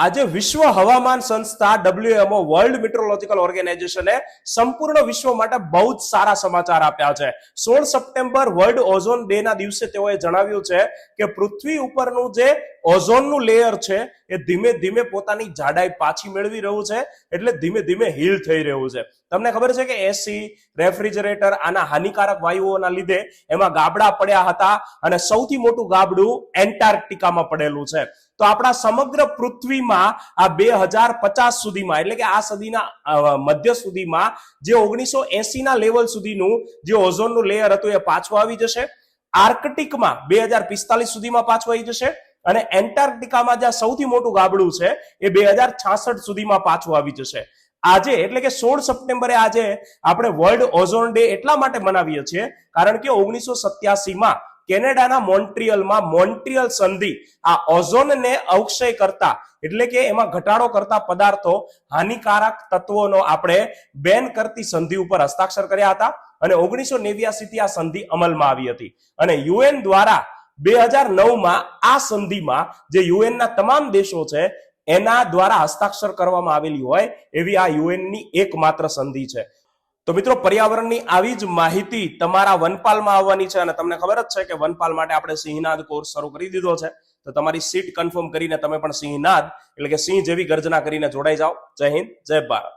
આજે વિશ્વ હવામાન સંસ્થા ડબ્લ્યુએમઓ વર્લ્ડ મિટ્રોલોજીકલ ઓર્ગેનાઇઝેશને સંપૂર્ણ વિશ્વ માટે બહુ જ સારા સમાચાર આપ્યા છે. સોળ સપ્ટેમ્બર વર્લ્ડ ઓઝોન ડે ના દિવસે તેઓએ જણાવ્યું છે કે પૃથ્વી ઉપરનું જે ઓઝોનનું લેયર છે, એ ધીમે ધીમે પોતાની જાડાઈ પાછી મેળવી રહ્યું છે, એટલે ધીમે ધીમે હીલ થઈ રહ્યું છે. તમને ખબર છે કે એસી રેફ્રિજરેટર આના હાનિકારક વાયુઓના લીધે એમાં ગાબડા પડ્યા હતા અને સૌથી મોટું ગાબડું એન્ટાર્કટિકામાં પડેલું છે. તો આપણા સમગ્ર પૃથ્વીમાં આ બે હજાર પચાસ સુધીમાં, એટલે કે આ સદીના મધ્ય સુધીમાં જે ઓગણીસો એસી ના લેવલ સુધીનું જે ઓઝોનનું લેયર હતું એ પાછું આવી જશે. આર્કટિકમાં બે હજાર પિસ્તાલીસ સુધીમાં પાછું આવી જશે અને એન્ટાર્કટિકામાં જ્યાં સૌથી મોટું ગાબડું છે એ બે હજાર છાસઠ સુધીમાં પાછું આવી જશે. આજે, એટલે કે સોળ સપ્ટેમ્બરે આજે આપણે વર્લ્ડ ઓઝોન ડે એટલા માટે મનાવીએ છીએ, કારણ કે ઓગણીસો સત્યાસીમાં કેનેડાના મોન્ટ્રિયલમાં મોન્ટ્રિયલ સંધિ આ ઓઝોનને અવક્ષય કરતા, એટલે કે એમાં ઘટાડો કરતા પદાર્થો હાનિકારક તત્વોનો આપણે બેન કરતી સંધિ ઉપર હસ્તાક્ષર કર્યા હતા અને ઓગણીસો નેવ્યાસી થી આ સંધિ અમલમાં આવી હતી. અને યુએન દ્વારા બે હજાર નવમાં આ સંધિમાં જે યુએનના તમામ દેશો છે, એના દ્વારા હસ્તાક્ષર કરવામાં આવેલી હોય એવી આ યુએનની એકમાત્ર સંધિ છે. તો મિત્રો, પર્યાવરણની આવી જ માહિતી તમારા વનપાલમાં આવવાની છે અને તમને ખબર જ છે કે વનપાલ માટે આપણે સિંહનાદ કોર્સ શરૂ કરી દીધો છે. તો તમારી સીટ કન્ફર્મ કરીને તમે પણ સિંહનાદ, એટલે કે સિંહ જેવી ગર્જના કરીને જોડાઈ જાઓ. જય હિન્દ, જય ભારત.